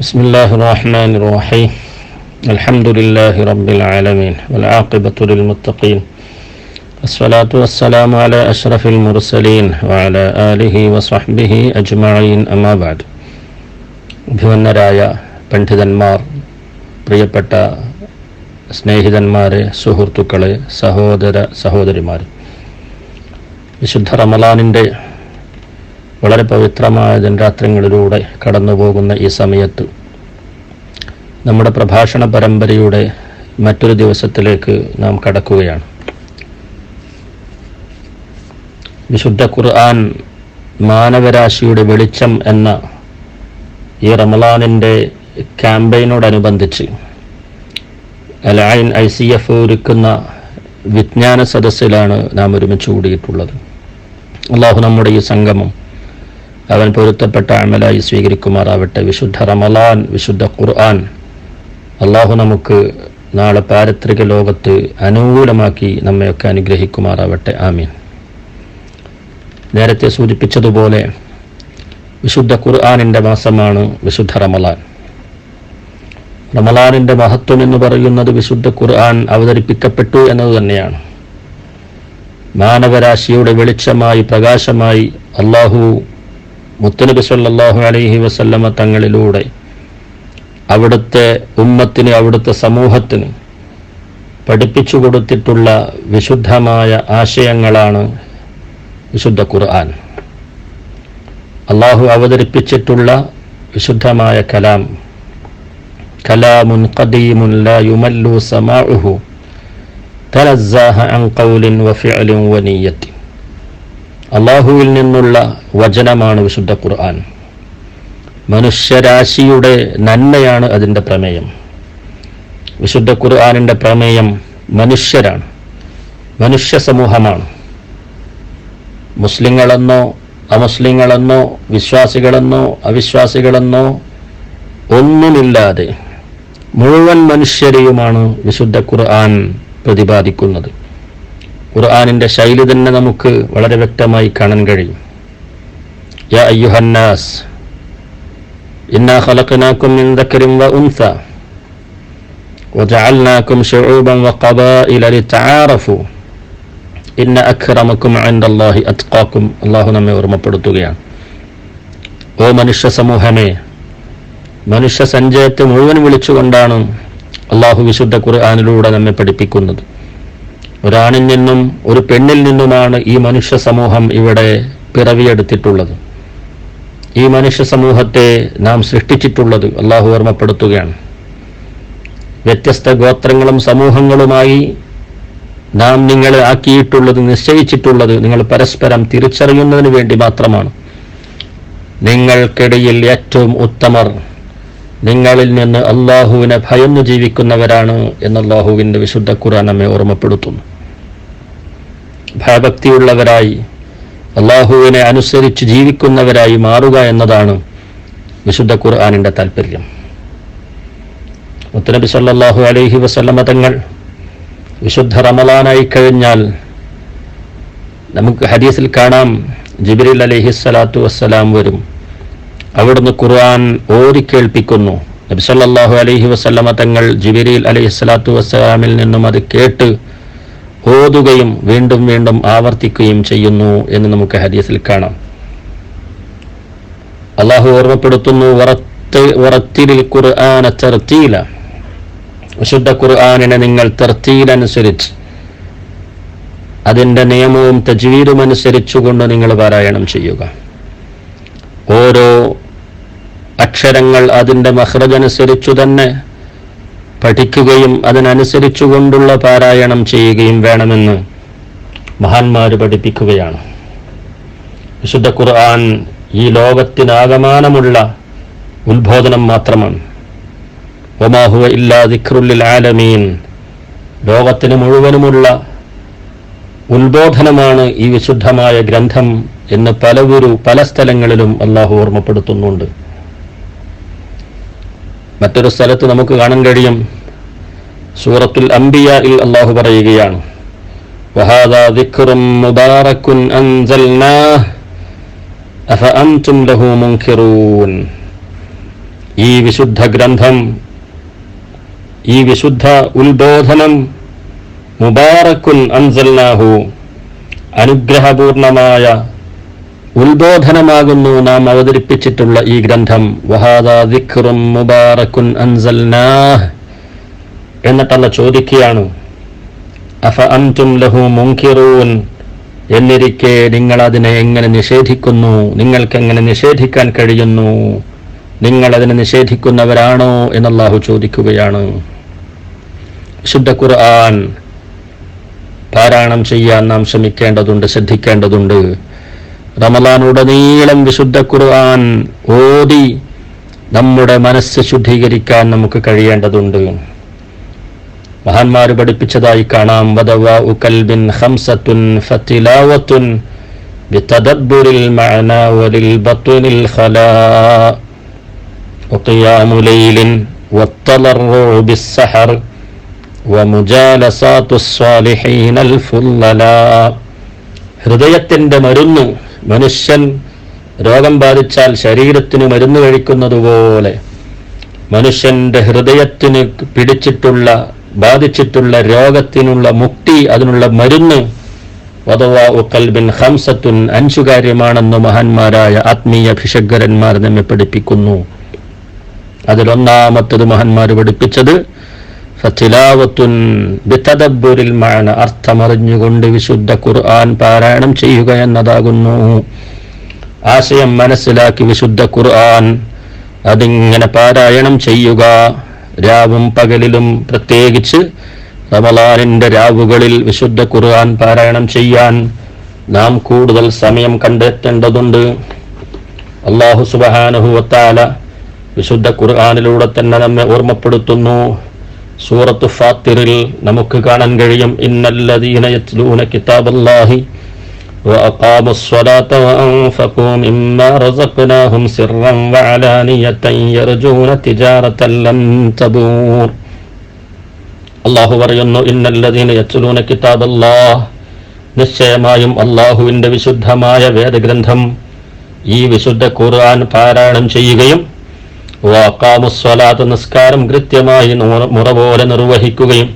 بسم الله الرحمن الرحيم الحمد لله رب العالمين والعاقبة للمتقين الصلاة والسلام على أشرف المرسلين وعلى آله وصحبه أجمعين أما بعد അഭിമന്നരായ പണ്ഡിതന്മാർ പ്രിയപ്പെട്ട സ്നേഹിതന്മാരെ സുഹൃത്തുക്കളെ സഹോദര സഹോദരിമാർ വിശുദ്ധ റമലാനിൻ്റെ വളരെ പവിത്രമായ ദിനരാത്രങ്ങളിലൂടെ കടന്നുപോകുന്ന ഈ സമയത്ത് നമ്മുടെ പ്രഭാഷണ പരമ്പരയുടെ മറ്റൊരു ദിവസത്തിലേക്ക് നാം കടക്കുകയാണ്. വിശുദ്ധ ഖുർആൻ മാനവരാശിയുടെ വെളിച്ചം എന്ന ഈ റമലാനിന്റെ ക്യാമ്പയിനോടനുബന്ധിച്ച് Al Ain I C F ഒരുക്കുന്ന വിജ്ഞാന സദസ്സിലാണ് നാം ഒരുമിച്ച് കൂടിയിട്ടുള്ളത്. അള്ളാഹു നമ്മുടെ ഈ സംഗമം അവൻ പൊരുത്തപ്പെട്ട അമലായി സ്വീകരിക്കുമാറാവട്ടെ. വിശുദ്ധ റമലാൻ വിശുദ്ധ ഖുർആൻ. അള്ളാഹു നമുക്ക് നാളെ പാരത്രിക ലോകത്ത് അനുകൂലമാക്കി നമ്മയൊക്കെ അനുഗ്രഹിക്കുമാറാവട്ടെ. ആമീൻ. നേരത്തെ സൂചിപ്പിച്ചതുപോലെ വിശുദ്ധ ഖുർആാനിന്റെ മാസമാണ് വിശുദ്ധ റമലാൻ. റമലാനിന്റെ മഹത്വം എന്ന് പറയുന്നത് വിശുദ്ധ ഖുർആൻ അവതരിപ്പിക്കപ്പെട്ടു എന്നത് തന്നെയാണ്. മാനവരാശിയുടെ വെളിച്ചമായി പ്രകാശമായി അള്ളാഹു മുത്തനബി സല്ലാഹു അലൈഹി വസല്ലമ തങ്ങളിലൂടെ അവിടുത്തെ ഉമ്മത്തിന് അവിടുത്തെ സമൂഹത്തിന് പഠിപ്പിച്ചു കൊടുത്തിട്ടുള്ള വിശുദ്ധമായ ആശയങ്ങളാണ് വിശുദ്ധ ഖുർആൻ. അള്ളാഹു അവതരിപ്പിച്ചിട്ടുള്ള വിശുദ്ധമായ കലാം. കലാമുൻ ഖദീമുൻ ലാ യുമല്ലു സമാഉഹു തലസ്സാഹ അൻ ഖൗലിൻ വഫിഅലിൻ വനിയ്യത്തിൻ അള്ളാഹുവിൽ നിന്നുള്ള വചനമാണ് വിശുദ്ധ ഖുർആൻ. മനുഷ്യരാശിയുടെ നന്മയാണ് അതിന്റെ പ്രമേയം. വിശുദ്ധ ഖുർആാനിന്റെ പ്രമേയം മനുഷ്യരാണ് മനുഷ്യ സമൂഹമാണ്. മുസ്ലിങ്ങളെന്നോ അമുസ്ലിങ്ങളെന്നോ വിശ്വാസികളെന്നോ അവിശ്വാസികളെന്നോ ഒന്നുമില്ലാതെ മുഴുവൻ മനുഷ്യരെയുമാണ് വിശുദ്ധ ഖുർആൻ പ്രതിപാദിക്കുന്നത്. ഖുർആാനിൻ്റെ ശൈലി തന്നെ നമുക്ക് വളരെ വ്യക്തമായി കാണാൻ കഴിയും യാ അയ്യുഹന്നാസ് ഇന്നാ ഖലഖനാകും മിൻ ദക്കരിൻ വ ഉൻസ وجعلناكم شعوبا وقبائل لتعارفوا ഇന്ന അഖ്റമക്കും അൻഡല്ലാഹി അത്ഖാക്കും അള്ളാഹു നമ്മെ ഓർമ്മപ്പെടുത്തുകയാണ് ഓ മനുഷ്യ സമൂഹമേ മനുഷ്യ സഞ്ചയത്തെ മുഴുവൻ വിളിച്ചുകൊണ്ടാണ് അള്ളാഹു വിശുദ്ധ ഖുർആാനിലൂടെ നമ്മെ പഠിപ്പിക്കുന്നത് ഒരാണിൽ നിന്നും ഒരു പെണ്ണിൽ നിന്നുമാണ് ഈ മനുഷ്യ സമൂഹം ഇവിടെ പിറവിയെടുത്തിട്ടുള്ളത്. ഈ മനുഷ്യ സമൂഹത്തെ നാം സൃഷ്ടിച്ചിട്ടുള്ളത് അള്ളാഹു ഓർമ്മപ്പെടുത്തുകയാണ്. വ്യത്യസ്ത ഗോത്രങ്ങളും സമൂഹങ്ങളുമായി നാം നിങ്ങളെ ആക്കിയിട്ടുള്ളത് നിശ്ചയിച്ചിട്ടുള്ളത് നിങ്ങൾ പരസ്പരം തിരിച്ചറിയുന്നതിന് വേണ്ടി മാത്രമാണ്. നിങ്ങൾക്കിടയിൽ ഏറ്റവും ഉത്തമർ നിങ്ങളിൽ നിന്ന് അള്ളാഹുവിനെ ഭയന്ന് ജീവിക്കുന്നവരാണ് എന്ന് അള്ളാഹുവിന്റെ വിശുദ്ധ ഖുർആൻ നമ്മെ ഓർമ്മപ്പെടുത്തുന്നു. ഭയഭക്തിയുള്ളവരായി അള്ളാഹുവിനെ അനുസരിച്ച് ജീവിക്കുന്നവരായി മാറുക എന്നതാണ് വിശുദ്ധ ഖുർആാനിന്റെ താല്പര്യം മുത്തനബി സല്ലാഹു അലൈഹി വസല്ലമ തങ്ങൾ വിശുദ്ധ റമലാനായി കഴിഞ്ഞാൽ നമുക്ക് ഹദീസിൽ കാണാം ജിബിരിൽ അലഹി സ്വലാത്തു വസ്സലാം വരും. അവിടുന്ന് ഖുർആൻ ഓതി കേൾപ്പിക്കുന്നു. നബി സല്ലല്ലാഹു അലൈഹി വസല്ലമ തങ്ങൾ ജിബിരിൽ അലഹി സ്വലാത്തു വസ്സലാമിൽ നിന്നും അത് കേട്ട് ഓതുകയും വീണ്ടും വീണ്ടും ആവർത്തിക്കുകയും ചെയ്യുന്നു എന്ന് നമുക്ക് ഹദീസിൽ കാണാം. അള്ളാഹു ഓർമ്മപ്പെടുത്തുന്നു ഖുർആന വിശുദ്ധ ഖുർആാനിനെ നിങ്ങൾ തെർത്തീലനുസരിച്ച് അതിന്റെ നിയമവും തജ്വീരും അനുസരിച്ചുകൊണ്ട് നിങ്ങൾ പാരായണം ചെയ്യുക. ഓരോ അക്ഷരങ്ങൾ അതിന്റെ മഹ്റജനുസരിച്ചു തന്നെ പഠിക്കുകയും അതിനനുസരിച്ചുകൊണ്ടുള്ള പാരായണം ചെയ്യുകയും വേണമെന്ന് മഹാന്മാർ പഠിപ്പിക്കുകയാണ്. വിശുദ്ധ ഖുർആൻ ഈ ലോകത്തിനാകമാനമുള്ള ഉത്ബോധനം മാത്രമാണ്. ഒമാഹുവ ഇല്ലാ ദിഖ്റുല്ലിൽ ആലമീൻ. ലോകത്തിന് മുഴുവനുമുള്ള ഉത്ബോധനമാണ് ഈ വിശുദ്ധമായ ഗ്രന്ഥം എന്ന് പലവരു പല സ്ഥലങ്ങളിലും അള്ളാഹു ഓർമ്മപ്പെടുത്തുന്നുണ്ട്. മറ്റൊരു സ്ഥലത്ത് നമുക്ക് കാണാൻ കഴിയും സൂറത്തുൽ അംബിയയിൽ അള്ളാഹു പറയുകയാണ് وهذا ذكر مبارك أنزلناه أفأنتم له منكرون ഈ വിശുദ്ധ ഗ്രന്ഥം ഈ വിശുദ്ധ ഉത്ബോധനം മുബാറക്കുൻ അൻസൽനാഹു അനുഗ്രഹപൂർണമായ ഉത്ബോധനമാകുന്നു നാം അവതരിപ്പിച്ചിട്ടുള്ള ഈ ഗ്രന്ഥം. എന്നിട്ടുള്ള അൻസൽനാഹ് ചോദിക്കുകയാണ്. അഫ അൻതും ലഹു എന്നിരിക്കെ നിങ്ങൾ അതിനെ എങ്ങനെ നിഷേധിക്കുന്നു? നിങ്ങൾക്ക് എങ്ങനെ നിഷേധിക്കാൻ കഴിയുന്നു? നിങ്ങൾ അതിനെ നിഷേധിക്കുന്നവരാണോ എന്നല്ലാഹു ചോദിക്കുകയാണ്. ശുദ്ധ ഖുർആൻ പാരായണം ചെയ്യാൻ നാം ശ്രമിക്കേണ്ടതുണ്ട് ശ്രദ്ധിക്കേണ്ടതുണ്ട്. റമലാനുടനീളം വിശുദ്ധ ഖുർആൻ ഓതി നമ്മുടെ മനസ്സ് ശുദ്ധീകരിക്കാൻ നമുക്ക് കഴിയേണ്ടതുണ്ട് മഹാന്മാർ പഠിപ്പിച്ചതായി കാണാം വദവാഉ കൽബിൻ ഖംസത്തുൻ ഫതിലാവത്തുൻ ബിതദബ്ബുരിൽ മഅന വലിൽ ബത്നിൽ ഖലാ وقيام ليل والتضرع بالسحر ومجالسات الصالحين الفضلاء ഹൃദയത്തിന്റെ മരുന്ന് മനുഷ്യൻ രോഗം ബാധിച്ചാൽ ശരീരത്തിന് മരുന്ന് കഴിക്കുന്നതുപോലെ മനുഷ്യന്റെ ഹൃദയത്തിന് പിടിച്ചിട്ടുള്ള ബാധിച്ചിട്ടുള്ള രോഗത്തിനുള്ള മുക്തി അതിനുള്ള മരുന്ന് കൽബിൻ ഹംസത്തുൻ അഞ്ചു കാര്യമാണെന്ന് മഹാന്മാരായ ആത്മീയ ഭിഷഗ്രന്മാർ നമ്മെ പഠിപ്പിക്കുന്നു. അതിലൊന്നാമത്തത് മഹാന്മാർ പഠിപ്പിച്ചത് ബിത്തദബ്ബുരിൽ മഴ അർത്ഥമറിഞ്ഞുകൊണ്ട് വിശുദ്ധ ഖുർആൻ പാരായണം ചെയ്യുക എന്നതാകുന്നു. ആശയം മനസ്സിലാക്കി വിശുദ്ധ ഖുർആൻ അതിങ്ങനെ പാരായണം ചെയ്യുക. രാവും പകലിലും പ്രത്യേകിച്ച് റമലാനിന്റെ രാവുകളിൽ വിശുദ്ധ ഖുർആൻ പാരായണം ചെയ്യാൻ നാം കൂടുതൽ സമയം കണ്ടെത്തേണ്ടതുണ്ട്. അള്ളാഹു സുബഹാനുഹുവത്താല വിശുദ്ധ ഖുർആാനിലൂടെ തന്നെ നമ്മെ ഓർമ്മപ്പെടുത്തുന്നു. സൂറത്ത് ഫാത്തിറിൽ നമുക്ക് കാണാൻ കഴിയും ഇന്നല്ലദീന യത്ലൂന കിതാബല്ലാഹി وأقاموا الصلاة وأنفقوا مما رزقناهم سرا وعلانية يرجون تجارة لن تبور അള്ളാഹു പറയുന്നു ഇന്നല്ലദീന യത്ലൂന കിതാബല്ലാഹ് നിശ്ചയമായും അള്ളാഹുവിന്റെ വിശുദ്ധമായ വേദഗ്രന്ഥം ഈ വിശുദ്ധ ഖുർആൻ പാരായണം ചെയ്യുകയും വാക്കാമുസ്വലാത്ത് നിസ്കാരം കൃത്യമായി മുറ പോലെ നിർവഹിക്കുകയും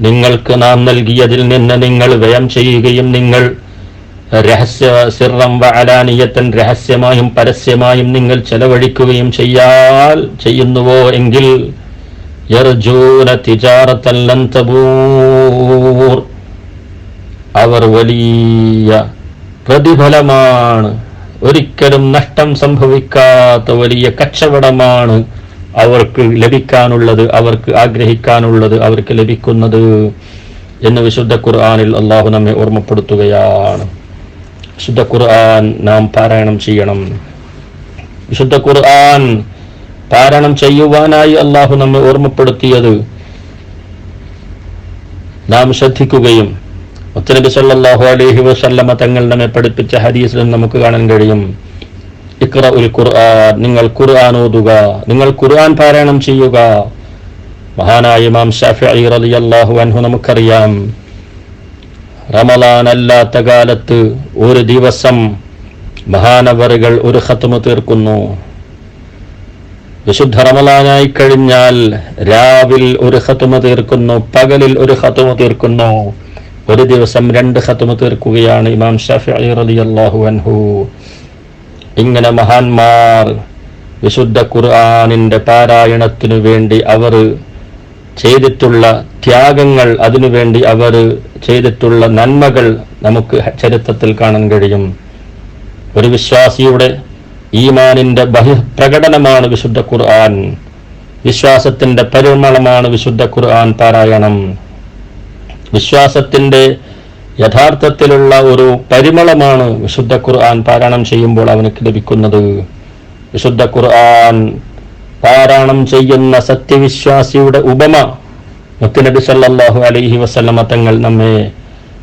നിങ്ങൾക്ക് നാം നൽകിയതിൽ നിന്ന് നിങ്ങൾ വ്യയം ചെയ്യുകയും നിങ്ങൾ രഹസ്യ സിറം വലാനീയത്തൻ രഹസ്യമായും പരസ്യമായും നിങ്ങൾ ചെലവഴിക്കുകയും ചെയ്യാൽ ചെയ്യുന്നുവോ എങ്കിൽ അവർ വലിയ പ്രതിഫലമാണ്. ഒരിക്കലും നഷ്ടം സംഭവിക്കാത്ത വലിയ കച്ചവടമാണ് അവർക്ക് ലഭിക്കാനുള്ളത് അവർക്ക് ആഗ്രഹിക്കാനുള്ളത് അവർക്ക് ലഭിക്കുന്നത് എന്ന് വിശുദ്ധ ഖുർആാനിൽ അള്ളാഹു നമ്മെ ഓർമ്മപ്പെടുത്തുകയാണ്. വിശുദ്ധ ഖുർആൻ നാം പാരായണം ചെയ്യണം. വിശുദ്ധ ഖുർആൻ പാരായണം ചെയ്യുവാനായി അള്ളാഹു നമ്മെ ഓർമ്മപ്പെടുത്തിയത് നാം ശ്രദ്ധിക്കുകയും മുത്തനബി സല്ലല്ലാഹു അലൈഹി വസല്ലമ തങ്ങൾ നമ്മെ പഠിപ്പിച്ച ഹദീസിലും നമുക്ക് കാണാൻ കഴിയും. ഇക്ര ഉൽ ഖുർആൻ നിങ്ങൾ ഖുർആൻ ഓതുക നിങ്ങൾ ഖുർആൻ പാരായണം ചെയ്യുക. മഹാനായ ഇമാം ഷാഫി റളിയല്ലാഹു അൻഹു നമുക്കറിയാം. റമലാൻ അല്ലാത്ത കാലത്ത് ഒരു ദിവസം മഹാനവറുകൾ ഒരു ഹത്തുമ തീർക്കുന്നു. വിശുദ്ധ റമലാനായി കഴിഞ്ഞാൽ രാവിൽ ഒരു ഹത്തുമ തീർക്കുന്നു പകലിൽ ഒരു ഹത്തുമ തീർക്കുന്നു. ഒരു ദിവസം രണ്ട് ഖത്മ തീർക്കുകയാണ് ഇമാം ഷാഫിഈ റളിയല്ലാഹു അൻഹു. ഇങ്ങനെ മഹാന്മാർ വിശുദ്ധ ഖുർആനിന്റെ പാരായണത്തിനു വേണ്ടി അവർ ചെയ്തിട്ടുള്ള ത്യാഗങ്ങൾ അതിനുവേണ്ടി അവർ ചെയ്തിട്ടുള്ള നന്മകൾ നമുക്ക് ചരിത്രത്തിൽ കാണാൻ കഴിയും. ഒരു വിശ്വാസിയുടെ ഈമാനിന്റെ ബഹിപ്രകടനമാണ് വിശുദ്ധ ഖുർആൻ. വിശ്വാസത്തിന്റെ പരിമളമാണ് വിശുദ്ധ ഖുർആൻ പാരായണം. വിശ്വാസത്തിന്റെ യഥാർത്ഥത്തിലുള്ള ഒരു പരിമളമാണ് വിശുദ്ധ ഖുർആൻ പാരായണം ചെയ്യുമ്പോൾ അവനക്ക് ലഭിക്കുന്നത്. വിശുദ്ധ ഖുർആൻ പാരായണം ചെയ്യുന്ന സത്യവിശ്വാസിയുടെ ഉപമ മുത്തുനബി സല്ലാഹു അലൈഹി വസല്ലമ തങ്ങൾ നമ്മെ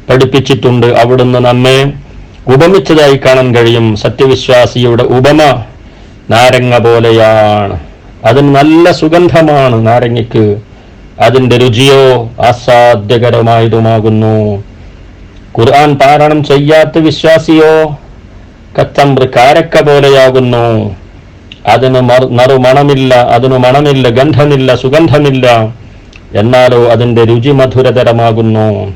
പഠിപ്പിച്ചിട്ടുണ്ട്. അവിടുന്ന് നമ്മെ ഉപമിച്ചതായി കാണാൻ കഴിയും. സത്യവിശ്വാസിയുടെ ഉപമ നാരങ്ങ പോലെയാണ്. അതിന് നല്ല സുഗന്ധമാണ് നാരങ്ങയ്ക്ക്. അതിന്റെ രുചിയോ അസാധ്യകരമായതുമാകുന്നു. ഖുർആൻ പാരായണം ചെയ്യാത്ത വിശ്വാസിയോ കത്തമ്പ് കാരക്ക പോലെയാകുന്നു. അതിന് നറുമണമില്ല അതിനു മണമില്ല ഗന്ധമില്ല സുഗന്ധമില്ല. എന്നാലോ അതിന്റെ രുചി മധുരതരമാകുന്നു.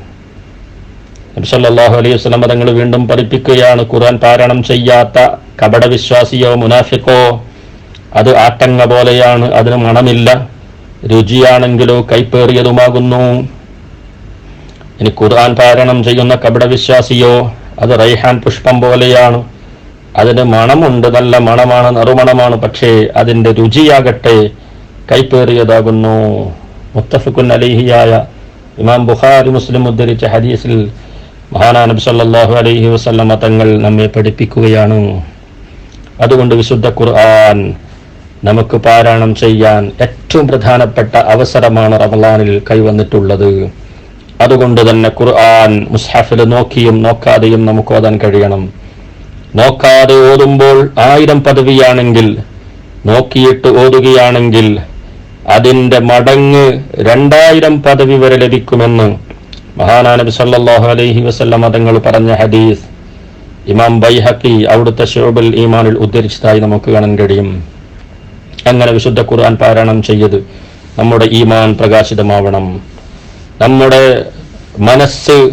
നബ്സല്ലാഹു അലൈഹി വസ്ലം തങ്ങൾ വീണ്ടും പഠിപ്പിക്കുകയാണ്. ഖുർആൻ പാരായണം ചെയ്യാത്ത കപടവിശ്വാസിയോ മുനാഫിക്കോ അത് ആട്ടങ്ങ പോലെയാണ് അതിന് മണമില്ല. രുചിയാണെങ്കിലോ കൈപ്പേറിയതുമാകുന്നു. ഇനി ഖുർആൻ പാരായണം ചെയ്യുന്ന കപടവിശ്വാസിയോ അത് റൈഹാൻ പുഷ്പം പോലെയാണ്. അതിന് മണമുണ്ട് നല്ല മണമാണ് നറുമണമാണ് പക്ഷേ അതിന്റെ രുചിയാകട്ടെ കൈപ്പേറിയതാകുന്നു. മുത്തഫുഖുൻ അലിഹിയായ ഇമാം ബുഖാരി മുസ്ലിം ഉദ്ധരിച്ച ഹദീസിൽ മഹാനാനബ് സല്ലാഹു അലൈഹി വസല്ലമ തങ്ങൾ നമ്മെ പഠിപ്പിക്കുകയാണ്. അതുകൊണ്ട് വിശുദ്ധ ഖുർആൻ നമുക്ക് പാരായണം ചെയ്യാൻ ഏറ്റവും പ്രധാനപ്പെട്ട അവസരമാണ് റമലാനിൽ കൈവന്നിട്ടുള്ളത്. അതുകൊണ്ട് തന്നെ ഖുർആൻ മുസ്ഹഫിൽ നോക്കിയും നോക്കാതെയും നമുക്ക് ഓതാൻ കഴിയണം. നോക്കാതെ ഓതുമ്പോൾ ആയിരം പദവിയാണെങ്കിൽ നോക്കിയിട്ട് ഓതുകയാണെങ്കിൽ അതിന്റെ മടങ്ങ് രണ്ടായിരം പദവി വരെ ലഭിക്കുമെന്ന് മഹാനാനബി സല്ലാഹു അലൈഹി വസല്ലം മതങ്ങൾ പറഞ്ഞ ഹദീസ് ഇമാം ബൈഹക്കി അവിടുത്തെ ഷോബൽ ഈമാനിൽ ഉദ്ധരിച്ചതായി നമുക്ക് കാണാൻ കഴിയും. അങ്ങനെ വിശുദ്ധ ഖുർആൻ പാരായണം ചെയ്ത് നമ്മുടെ ഈമാൻ പ്രകാശിതമാവണം. നമ്മുടെ മനസ്സ്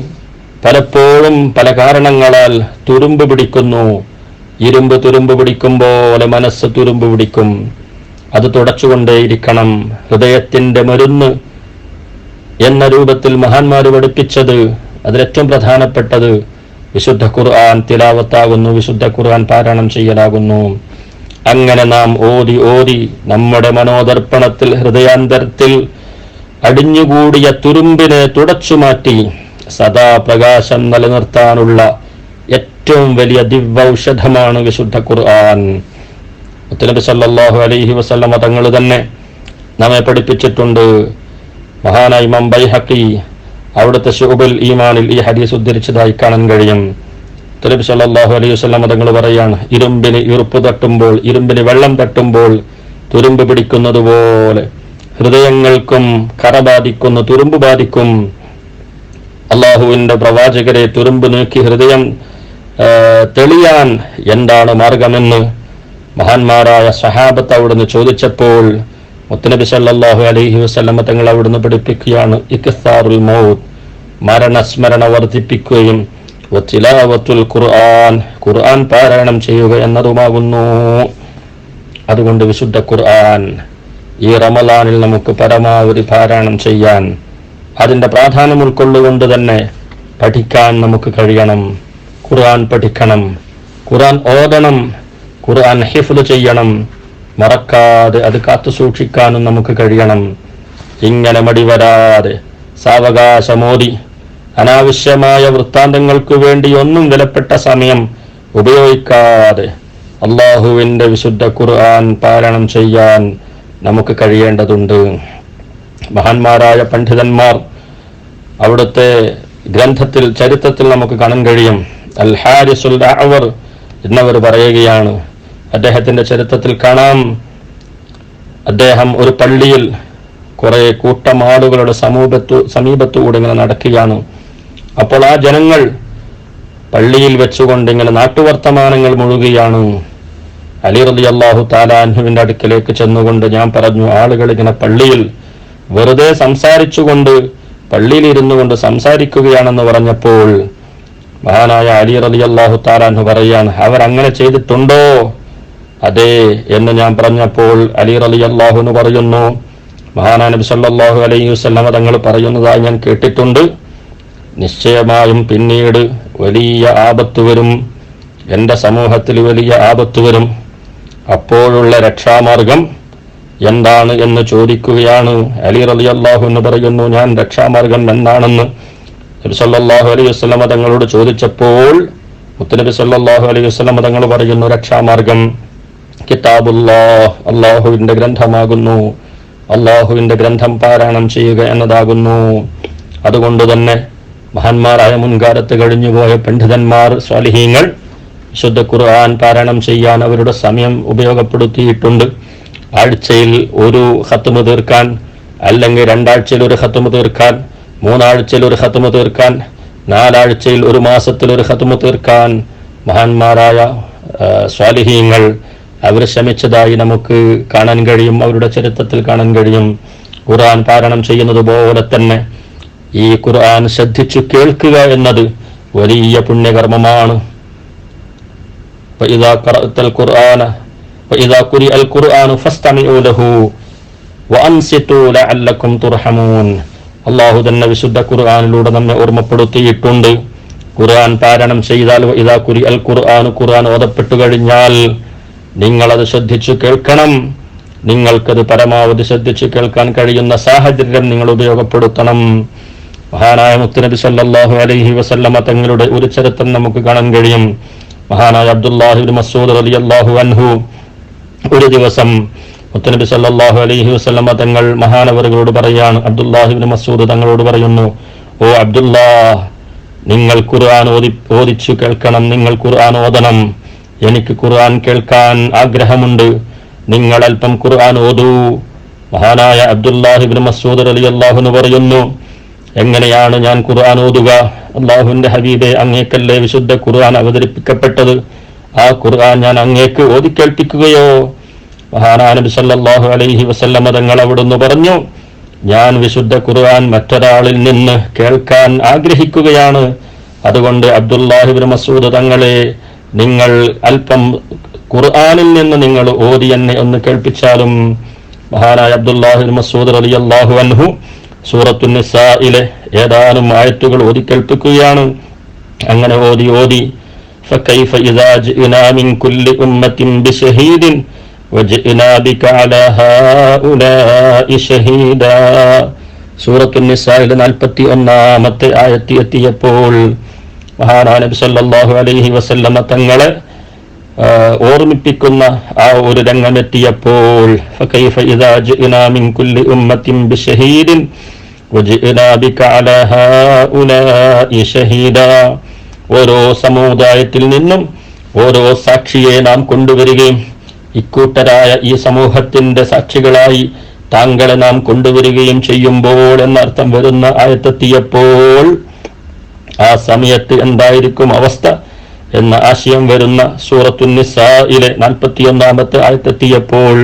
പലപ്പോഴും പല കാരണങ്ങളാൽ തുരുമ്പ് പിടിക്കുന്നു. ഇരുമ്പ് തുരുമ്പ് പിടിക്കുമ്പോൾ പോലെ മനസ്സ് തുരുമ്പ് പിടിക്കും. അത് തുടച്ചുകൊണ്ടേയിരിക്കണം. ഹൃദയത്തിന്റെ മരുന്ന് എന്ന രൂപത്തിൽ മഹാന്മാർ പഠിപ്പിച്ചത് അതിലേറ്റവും പ്രധാനപ്പെട്ടത് വിശുദ്ധ ഖുർആൻ തിലാവത്താകുന്നു വിശുദ്ധ ഖുർആൻ പാരായണം ചെയ്യലാകുന്നു. അങ്ങനെ നാം ഓതി ഓതി നമ്മുടെ മനോദർപ്പണത്തിൽ ഹൃദയാന്തരത്തിൽ അടിഞ്ഞുകൂടിയ തുരുമ്പിനെ തുടച്ചുമാറ്റി സദാ പ്രകാശം നിലനിർത്താനുള്ള ഏറ്റവും വലിയ ദിവ്യൌഷധമാണ് വിശുദ്ധ ഖുർആൻ. മുത്തനബി സല്ലല്ലാഹു അലൈഹി വസല്ലമ തങ്ങൾ തന്നെ നമ്മെ പഠിപ്പിച്ചിട്ടുണ്ട്. മഹാനായി മംബൈ ഹക്കി അവിടുത്തെ ഷുബുൽ ഈമാനിൽ ഈ ഹദീസ് ഉദ്ധരിച്ചതായി കാണാൻ കഴിയും. തുലബി സല്ലാഹു അലൈഹി വസ്ലാം തങ്ങൾ പറയാണ് ഇരുമ്പിന് ഇറുപ്പ് തട്ടുമ്പോൾ ഇരുമ്പിന് വെള്ളം തട്ടുമ്പോൾ തുരുമ്പ് പിടിക്കുന്നത് പോലെ. ഹൃദയങ്ങൾക്കും കറ ബാധിക്കുന്നു തുരുമ്പ് ബാധിക്കും. അള്ളാഹുവിന്റെ പ്രവാചകരെ തുരുമ്പ് നീക്കി ഹൃദയം തെളിയാൻ എന്താണ് മാർഗമെന്ന് മഹാന്മാരായ സഹാബത്ത് അവിടുന്ന് ചോദിച്ചപ്പോൾ മുത്തനബി സല്ലാഹു അലൈഹി വസ്ലമ തങ്ങൾ അവിടുന്ന് പഠിപ്പിക്കുകയാണ് ഇഖ്സാറുൽ മൗത്ത് മരണസ്മരണ വർദ്ധിപ്പിക്കുകയും ഖുർആൻ. ഖുർആൻ പാരായണം ചെയ്യുക എന്നതുമാകുന്നു. അതുകൊണ്ട് വിശുദ്ധ ഖുർആൻ ഈ റമലാനിൽ നമുക്ക് പരമാവധി പാരായണം ചെയ്യാൻ അതിന്റെ പ്രാധാന്യം ഉൾക്കൊള്ളുകൊണ്ട് തന്നെ പഠിക്കാൻ നമുക്ക് കഴിയണം. ഖുർആൻ പഠിക്കണം. ഖുർആൻ ഓതണം. ഖുർആൻ ഹിഫ്ദ് ചെയ്യണം. മറക്കാതെ അത് കാത്തു സൂക്ഷിക്കാനും നമുക്ക് കഴിയണം. ഇങ്ങനെ മടിവരാതെ സാവകാശമോദി അനാവശ്യമായ വൃത്താന്തങ്ങൾക്ക് വേണ്ടി ഒന്നും വിലപ്പെട്ട സമയം ഉപയോഗിക്കാതെ അള്ളാഹുവിന്റെ വിശുദ്ധ ഖുർആൻ പാരായണം ചെയ്യാൻ നമുക്ക് കഴിയേണ്ടതുണ്ട്. മഹാന്മാരായ പണ്ഡിതന്മാർ അവിടുത്തെ ഗ്രന്ഥത്തിൽ ചരിത്രത്തിൽ നമുക്ക് കാണാൻ കഴിയും. അൽ ഹാരിസുൽ അവർ എന്നവർ പറയുകയാണ് അദ്ദേഹത്തിന്റെ ചരിത്രത്തിൽ കാണാം. അദ്ദേഹം ഒരു പള്ളിയിൽ കുറേ കൂട്ടം ആളുകളുടെ സമൂഹത്തു സമീപത്തുകൂടെ ഇങ്ങനെ നടക്കുകയാണ്. അപ്പോൾ ആ ജനങ്ങൾ പള്ളിയിൽ വെച്ചുകൊണ്ട് ഇങ്ങനെ നാട്ടുവർത്തമാനങ്ങൾ മുഴുകുകയാണ് അലി റലി അള്ളാഹു താലാൻഹുവിന്റെ അടുക്കലേക്ക് ചെന്നുകൊണ്ട് ഞാൻ പറഞ്ഞു ആളുകൾ ഇങ്ങനെ പള്ളിയിൽ വെറുതെ സംസാരിച്ചുകൊണ്ട് പള്ളിയിൽ ഇരുന്നു കൊണ്ട് സംസാരിക്കുകയാണെന്ന് പറഞ്ഞപ്പോൾ മഹാനായ അലി റലി അള്ളാഹു താലാൻഹു പറയാണ് അവർ അങ്ങനെ ചെയ്തിട്ടുണ്ടോ? അതെ എന്ന് ഞാൻ പറഞ്ഞപ്പോൾ അലി റലി അള്ളാഹു എന്ന് പറയുന്നു മഹാനാ നബി സല്ലല്ലാഹു അലൈഹി വസല്ലമ തങ്ങൾ പറയുന്നതായി ഞാൻ കേട്ടിട്ടുണ്ട്. നിശ്ചയമായും പിന്നീട് വലിയ ആപത്ത് വരും. എന്റെ സമൂഹത്തിൽ വലിയ ആപത്ത് വരും. അപ്പോഴുള്ള രക്ഷാമാർഗം എന്താണ് എന്ന് ചോദിക്കുകയാണ് അലി റലി അള്ളാഹു എന്ന് പറയുന്നു ഞാൻ രക്ഷാമാർഗം എന്താണെന്ന് നബി സല്ലല്ലാഹു അലൈഹി വസല്ലമ തങ്ങളോട് ചോദിച്ചപ്പോൾ മുത്തനബി സല്ലാഹു അലൈഹി വസല്ലമ തങ്ങൾ പറയുന്നു രക്ഷാമാർഗം കിതാബുല്ലാഹ് അള്ളാഹുവിന്റെ ഗ്രന്ഥമാകുന്നു. അള്ളാഹുവിന്റെ ഗ്രന്ഥം പാരായണം ചെയ്യുക എന്നതാകുന്നു. അതുകൊണ്ട് തന്നെ മഹാന്മാരായ മുൻകാലത്ത് കഴിഞ്ഞുപോയ പണ്ഡിതന്മാർ സ്വാലിഹീങ്ങൾ വിശുദ്ധ ഖുർആൻ പാരായണം ചെയ്യാൻ അവരുടെ സമയം ഉപയോഗപ്പെടുത്തിയിട്ടുണ്ട്. ആഴ്ചയിൽ ഒരു ഹത്തുമ തീർക്കാൻ അല്ലെങ്കിൽ രണ്ടാഴ്ചയിൽ ഒരു ഹത്തുമ തീർക്കാൻ മൂന്നാഴ്ചയിൽ ഒരു ഹത്തുമ തീർക്കാൻ നാലാഴ്ചയിൽ ഒരു മാസത്തിൽ ഒരു ഹത്തുമ തീർക്കാൻ മഹാന്മാരായ സ്വാലിഹീങ്ങൾ അവർ ശ്രമിച്ചതായി നമുക്ക് കാണാൻ കഴിയും അവരുടെ ചരിത്രത്തിൽ കാണാൻ കഴിയും. ഖുർആൻ പാരായണം ചെയ്യുന്നത് പോലെ തന്നെ ഈ ഖുർആൻ ശ്രദ്ധിച്ചു കേൾക്കുക എന്നത് വലിയ പുണ്യകർമ്മമാണ്. അള്ളാഹു തന്നെ വിശുദ്ധ ഖുർആാനിലൂടെ നമ്മെ ഓർമ്മപ്പെടുത്തിയിട്ടുണ്ട്. ഖുർആൻ പാരണം ചെയ്താൽ ഇതാ കുരി അൽ ഖുർആൻ ഖുർആൻ ഓതപ്പെട്ടു കഴിഞ്ഞാൽ നിങ്ങളത് ശ്രദ്ധിച്ചു കേൾക്കണം. നിങ്ങൾക്കത് പരമാവധി ശ്രദ്ധിച്ചു കേൾക്കാൻ കഴിയുന്ന സാഹചര്യം നിങ്ങൾ ഉപയോഗപ്പെടുത്തണം. മഹാനായ മുത്തനബി സല്ലാഹു അലൈഹി വസല്ലമ തങ്ങളുടെ ഒരു ചരിത്രം നമുക്ക് കാണാൻ കഴിയും. മഹാനായ അബ്ദുല്ലാഹിബ് മസൂദ് അലി അള്ളാഹു അൻഹു ഒരു ദിവസം മുത്തനബി സല്ലാഹു അലൈഹി വസല്ലമ തങ്ങൾ മഹാനവറുകളോട് പറയാണ് അബ്ദുല്ലാഹിബിൻ മസൂദ് തങ്ങളോട് പറയുന്നു ഓ അബ്ദുല്ലാ നിങ്ങൾ ഖുർആൻ ഓതി ഓദിച്ചു കേൾക്കണം നിങ്ങൾ ഖുർആൻ ഓതണം. എനിക്ക് ഖുർആൻ കേൾക്കാൻ ആഗ്രഹമുണ്ട്. നിങ്ങൾ അല്പം ഖുർആൻ ഓതൂ. മഹാനായ അബ്ദുല്ലാഹിബിൻ മസൂദ് അലി അള്ളാഹുന് പറയുന്നു എങ്ങനെയാണ് ഞാൻ ഖുർആൻ ഓതുക? അള്ളാഹുവിന്റെ ഹബീബെ അങ്ങേക്കല്ലേ വിശുദ്ധ ഖുർആൻ അവതരിപ്പിക്കപ്പെട്ടത്? ആ ഖുർആൻ ഞാൻ അങ്ങേക്ക് ഓതിക്കേൾപ്പിക്കുകയോ മഹാനാനബി സല്ലാഹു അലൈഹി വസല്ലമ തങ്ങൾ അവിടുന്ന് പറഞ്ഞു ഞാൻ വിശുദ്ധ ഖുർആൻ മറ്റൊരാളിൽ നിന്ന് കേൾക്കാൻ ആഗ്രഹിക്കുകയാണ്. അതുകൊണ്ട് അബ്ദുല്ലാഹിബിൻ മസൂദ് തങ്ങളെ നിങ്ങൾ അല്പം ഖുർആാനിൽ നിന്ന് നിങ്ങൾ ഓതി എന്നെ ഒന്ന് കേൾപ്പിച്ചാലും മഹാനായ അബ്ദുല്ലാഹിബിൻ മസൂദ് അലി അള്ളാഹു അൻഹു സൂറത്തു നിസായിലെ ഏതാനും ആയത്തുകൾ ഓതി കേൾപ്പിക്കുകയാണ് അങ്ങനെ ഓതി ഓതി فكيف إذا جئنا من كل أمة بشهيد وجئنا بك على هؤلاء شهيدا സൂറത്തു നിസായിലെ നാൽപ്പത്തി ഒന്നാമത്തെ ആയത്തി എത്തിയപ്പോൾ മഹാനാ നബി സല്ലല്ലാഹു അലൈഹി വസല്ലമ തങ്ങളെ ഓർമ്മിപ്പിക്കുന്ന ആ ഒരു രംഗമെത്തിയപ്പോൾ فكيف إذا جئنا من كل أمة بشهيد وجئنا بك على هؤلاء شهيدا ഓരോ സമുദായത്തിൽ നിന്നും ഓരോ സാക്ഷിയെ നാം കൊണ്ടുവരികയും ഇക്കൂട്ടരായ ഈ സമൂഹത്തിന്റെ സാക്ഷികളായി താങ്കളെ നാം കൊണ്ടുവരികയും ചെയ്യുമ്പോൾ എന്നർത്ഥം വരുന്ന ആയത്തെത്തിയപ്പോൾ ആ സമയത്ത് എന്തായിരിക്കും അവസ്ഥ എന്ന ആശയം വരുന്ന സൂറത്തുനിസയിലെ നാൽപ്പത്തിയൊന്നാമത്തെ ആയത്തെത്തിയപ്പോൾ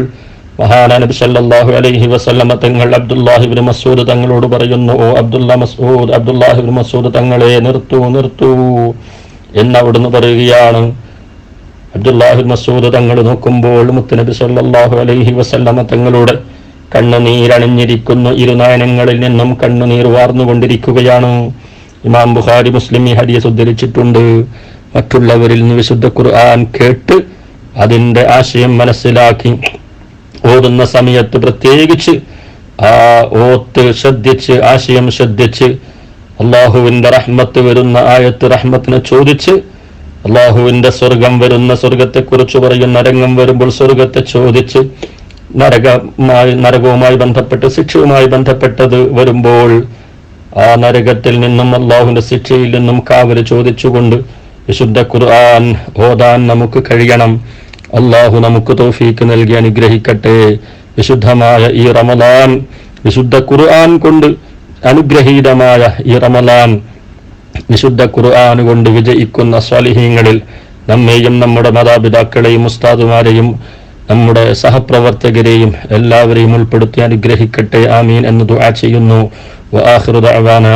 മഹാനബി സല്ലല്ലാഹു അലൈഹി വസല്ലമ തങ്ങൾ അബ്ദുല്ലാഹിബിൻ മസ്ഊദ് തങ്ങളോട് പറയുന്നു ഓ Abdullah Masud Abdullah ibn Masud തങ്ങളെ നിർത്തു നിർത്തു എന്ന് അവിടുന്ന് പറയുകയാണ്. അബ്ദുല്ലാഹിബ് മസൂദ് തങ്ങൾ നോക്കുമ്പോൾ മുത്തനബി സല്ലല്ലാഹു അലൈഹി വസല്ലമ തങ്ങളുടെ കണ്ണുനീരണിഞ്ഞിരിക്കുന്ന. ഇരുനയനങ്ങളിൽ നിന്നും കണ്ണുനീർ വാർന്നുകൊണ്ടിരിക്കുകയാണ്. ഇമാം ബുഖാരി മുസ്ലിം ഈ ഹദീസ് ഉദ്ധരിച്ചിട്ടുണ്ട്. മറ്റുള്ളവരിൽ നിന്ന് വിശുദ്ധ ഖുർആൻ കേട്ട് അതിന്റെ ആശയം മനസ്സിലാക്കി ഓടുന്ന സമയത്ത് പ്രത്യേകിച്ച് ആ ഓത്ത് ശ്രദ്ധിച്ച് ആശയം ശ്രദ്ധിച്ച് അള്ളാഹുവിന്റെ റഹ്മത്ത് വരുന്ന ആയത്ത് റഹ്മത്തിനെ ചോദിച്ച് അള്ളാഹുവിന്റെ സ്വർഗം വരുന്ന സ്വർഗത്തെക്കുറിച്ച് പറയുന്ന രംഗം വരുമ്പോൾ സ്വർഗത്തെ ചോദിച്ച് നരകമായി നരകവുമായി ബന്ധപ്പെട്ട് ശിക്ഷയുമായി ബന്ധപ്പെട്ടത് വരുമ്പോൾ ആ നരകത്തിൽ നിന്നും അള്ളാഹുവിന്റെ ശിക്ഷയിൽ നിന്നും കാവൽ ചോദിച്ചുകൊണ്ട് വിശുദ്ധ ഖുർആൻ ഓതാൻ നമുക്ക് കഴിയണം. അള്ളാഹു നമുക്ക് തോഫീക്ക് നൽകി അനുഗ്രഹിക്കട്ടെ വിശുദ്ധമായ ഈ റമലാൻ വിശുദ്ധ ഖുർആൻ കൊണ്ട് അനുഗ്രഹീതമായ ഈ റമലാൻ വിശുദ്ധ ഖുർആൻ കൊണ്ട് വിജയിക്കുന്ന സ്വാലിഹീങ്ങളിൽ നമ്മെയും നമ്മുടെ മാതാപിതാക്കളെയും ഉസ്താദുമാരെയും നമ്മുടെ സഹപ്രവർത്തകരെയും എല്ലാവരെയും ഉൾപ്പെടുത്തി അനുഗ്രഹിക്കട്ടെ ആമീൻ എന്ന് ദുആ ചെയ്യുന്നു وآخر دعوانا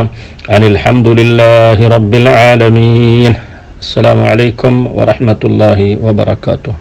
أن الحمد لله رب العالمين السلام عليكم ورحمة الله وبركاته